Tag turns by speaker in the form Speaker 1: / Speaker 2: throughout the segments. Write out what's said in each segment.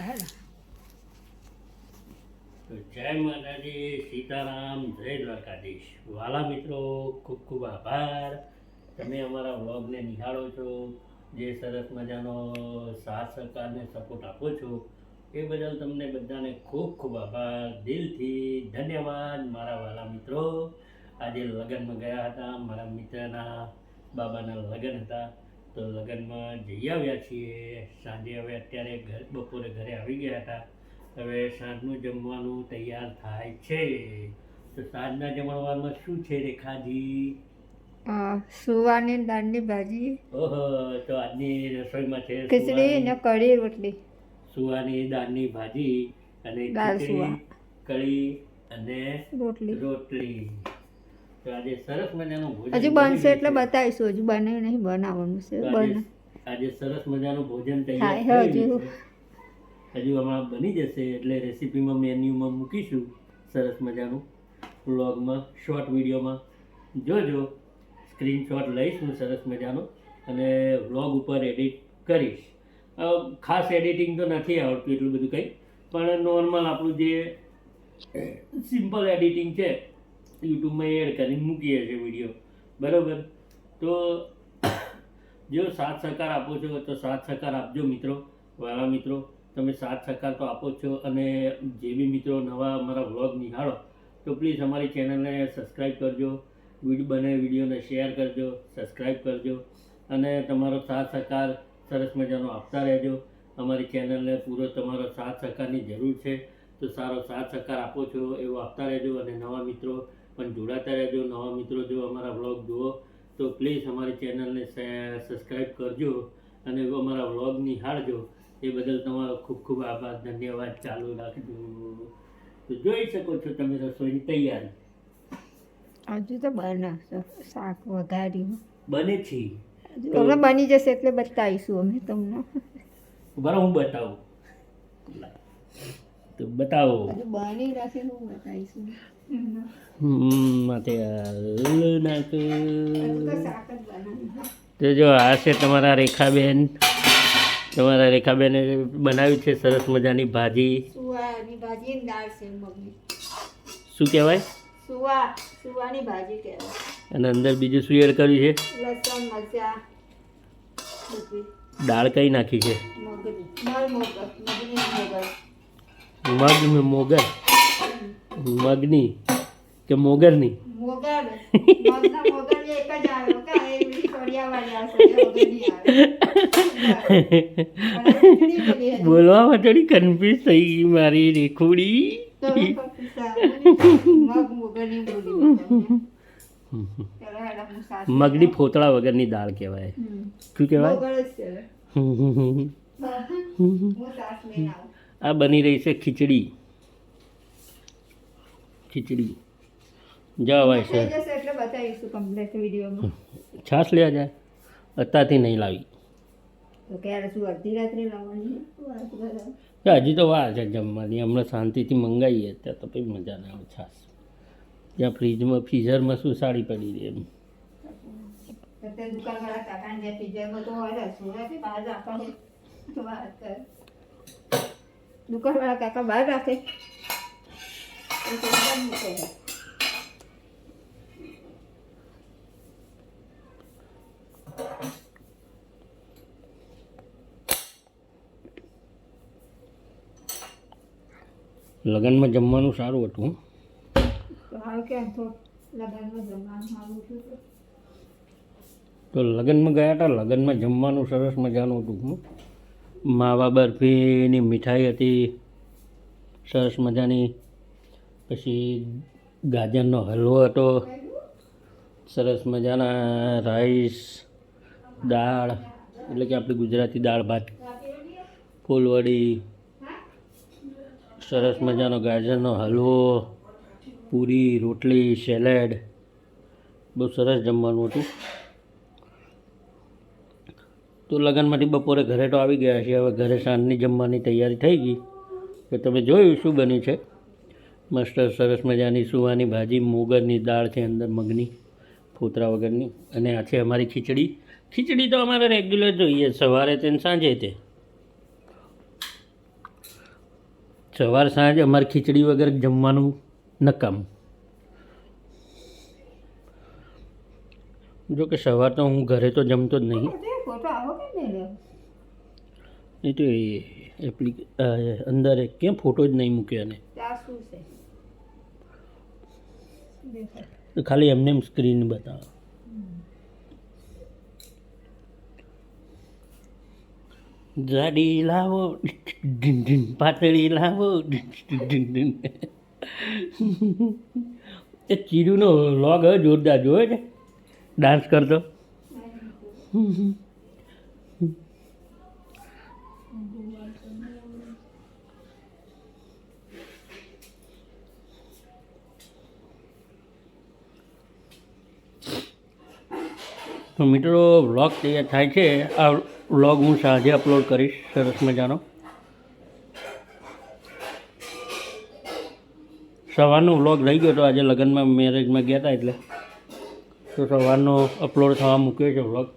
Speaker 1: હેડા
Speaker 2: તો જય માતાજી, સીતારામ, જય દ્વારકાધીશ. વાલા મિત્રો, ખૂબ ખૂબ આભાર. તમે અમારા વ્લોગને નિહાળો છો, જે સરસ મજાનો સાથ સહકારને સપોર્ટ આપો છો, એ બદલ તમને બધાને ખૂબ ખૂબ આભાર. દિલથી ધન્યવાદ, મારા વાલા મિત્રો. આજે લગ્નમાં ગયા હતા, મારા મિત્રના બાબાના લગ્ન હતા. તો લગ્નમાં જઈ આવ્યા છીએ. સાંજે હવે અત્યારે ઘર બપોરે ઘરે આવી ગયા હતા. હવે સાંજનું જમવાનું તૈયાર થાય છે. તો સાંજના જમણવારમાં શું છે રેખાજી?
Speaker 1: સુવાની દાળની ભાજી.
Speaker 2: ઓહો તો આજની રસોઈમાં છે
Speaker 1: ખીચડી
Speaker 2: સુવાની-
Speaker 1: ને કઢી રોટલી.
Speaker 2: સુવાની દાળની ભાજી અને
Speaker 1: દાળ સુવા.
Speaker 2: કઢી અને
Speaker 1: રોટલી.
Speaker 2: રોટલી.
Speaker 1: હજુ
Speaker 2: બની
Speaker 1: બનશે એટલે
Speaker 2: ગયું છે.
Speaker 1: બતાવીશું. હજુ બને નહીં બનાવવાનું છે.
Speaker 2: તો
Speaker 1: બને.
Speaker 2: આજે- આજે સરસ મજાનું ભોજન તૈયાર
Speaker 1: હજુ.
Speaker 2: હજુ હમણાં બની જશે એટલે રેસીપીમાં મેન્યુમાં મૂકીશું સરસ મજાનું વ્લોગમાં શોર્ટ વિડીયોમાં. જોજો સ્ક્રીનશોટ લઈશ હું સરસ મજાનો અને વ્લોગ ઉપર એડિટ કરીશ. ખાસ એડિટિંગ તો નથી આવડતું એટલું બધું કંઈ પણ નોર્મલ આપણું જે સિમ્પલ એડિટિંગ છે યુટ્યુબમાં એડ કરીને મૂકીએ છીએ વીડિયો બરાબર? તો જો સાથ સહકાર આપો છો, તો સાથ સહકાર આપજો મિત્રો. વાલા મિત્રો, તમે સાથ સહકાર તો આપો છો અને જે બી મિત્રો નવા અમારા વ્લોગ નિહાળો, તો પ્લીઝ અમારી ચેનલને સબસ્ક્રાઈબ કરજો વીડિયો બને વિડીયોને શેર કરજો સબસ્ક્રાઈબ કરજો, અને તમારો સાથ સહકાર સરસ મજાનો આપતા રહેજો. અમારી ચેનલને પૂરો તમારો સાથ સહકારની જરૂર છે. તો સારો સાથ સહકાર આપો છો, એવો આપતા રહેજો અને નવા મિત્રો પણ જોડાતા રહેજો. નવા મિત્રો જો અમારા વ્લોગ જુઓ તો પ્લીઝ અમારી ચેનલને સબસ્ક્રાઈબ કરજો અને અમારા વ્લોગ નિહાળજો એ બદલ તમારો ખૂબ ખૂબ આભાર. ધન્યવાદ. ચાલુ રાખજો. તો જોઈ શકો છો તમે રસોઈની તૈયારી.
Speaker 1: હજુ તો બનાવશો શાક વઘાર્યું.
Speaker 2: બને છે.
Speaker 1: તમને બની જશે એટલે બતાવીશું અમે તમને.
Speaker 2: બરાબર હું બતાવું. તો બતાવો.
Speaker 1: બની રાખે હું બતાવીશું.
Speaker 2: નાખ.
Speaker 1: તો જ
Speaker 2: આ છે તમારા રેખાબેન. તમારા રેખાબેને બનાવ્યું છે સરસ મજાની ભાજી. શું કહેવાય? અને અંદર બીજું શું એડ કર્યું છે? દાળ કઈ નાખી છે?
Speaker 1: મગ મોગર.
Speaker 2: મગની કે મોગરની?
Speaker 1: મોગર. મોગર એક જ.
Speaker 2: બોલવામાં થોડી કન્ફ્યુઝ થઈ ગઈ મારી રેખુડી. મગની ફોતળા વગરની દાળ કહેવાય. શું કહેવાય? આ બની રહી છે ખીચડી. ખીચડી. જા ભાઈ
Speaker 1: વિડીયોમાં.
Speaker 2: છાશ લેવા જાય. અત્યારથી નહીં લાવી. હજી તો વાર છે જમવાની. હમણાં શાંતિથી મંગાવીએ ત્યાં તો કંઈ મજા ના આવે છાશ. ત્યાં ફ્રીજમાં ફ્રીઝરમાં શું સાડી પડી રહી એમ.
Speaker 1: અત્યારે દુકાનવાળા કાકા બહાર રાખે.
Speaker 2: લગ્નમાં જમવાનું સારું હતું હં.
Speaker 1: તો લગ્નમાં જમવાનું સારું હતું તો.
Speaker 2: તો લગ્નમાં ગયા હતા લગ્નમાં જમવાનું સરસ મજાનું હતું હં. માવા બરફીની મીઠાઈ હતી સરસ મજાની પછી ગાજરનો હલવો હતો. સરસ મજાના રાઈસ, દાળ, એટલે કે આપણી ગુજરાતી દાળ ભાત, ફૂલવડી, સરસ મજાનો ગાજરનો હલવો, પૂરી, રોટલી, સેલેડ, બહુ સરસ જમવાનું હતું. તો લગ્નમાંથી બપોરે ઘરે તો આવી ગયા છે હવે ઘરે સાંજની જમવાની તૈયારી થઈ ગઈ. તો તમે જોયું શું બન્યું છે? મસ્ત સરસ મજાની સુવાની ભાજી, મોગરની દાળ છે અંદર મગની, ફોતરા વગરની અને આ છે અમારી ખીચડી. ખીચડી તો અમારે રેગ્યુલર જોઈએ, સવારે તે સાંજે તે. સવાર સાંજ અમારે ખીચડી વગર જમવાનું નકામ. જો કે સવાર તો હું ઘરે તો જમતો જ નહીં? એ તો એપ્લિક અંદર કેમ ફોટો જ નહીં મૂક્યો એને? ખાલી એમને એમ સ્ક્રીન બતાવો. જાડી લાવો પાતળી લાવો. એ ચીરુનો લોગ જોરદાર જોયો છે? ડાન્સ કરતો? તો મિત્રો વ્લોગ તૈયાર થાય છે. આ વ્લોગ હું સાંજે અપલોડ કરીશ. સરસ મજાનો. સવારનો વ્લોગ રહી ગયો તો આજે લગ્નમાં મેરેજમાં ગયા હતા એટલે. તો સવારનો અપલોડ થવા મૂક્યો છે વ્લોગ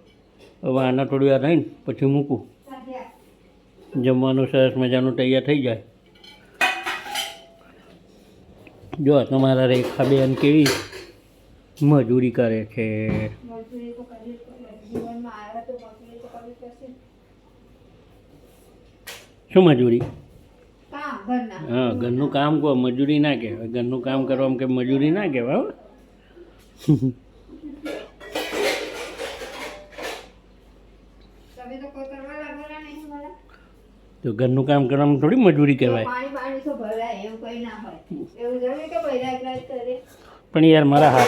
Speaker 2: હવે આના થોડી વાર રહીને પછી મૂકું. જમવાનું સરસ મજાનું તૈયાર થઈ જાય. જો, તમારા રેખાબેન કેવી? મજૂરી કરે છે.
Speaker 1: મજૂરી તો કરવી જીવનમાં આવ્યા તો મજૂરી તો કરવી પડશે.
Speaker 2: શું મજૂરી? હા ઘરનું કામ કહો મજૂરી ના કહેવાય. ઘરનું કામ કરવામાં કે મજૂરી ના કહેવાય.
Speaker 1: તો
Speaker 2: ઘરનું કામ કરવામાં થોડી મજૂરી કહેવાય. પણ યાર મારા હાથ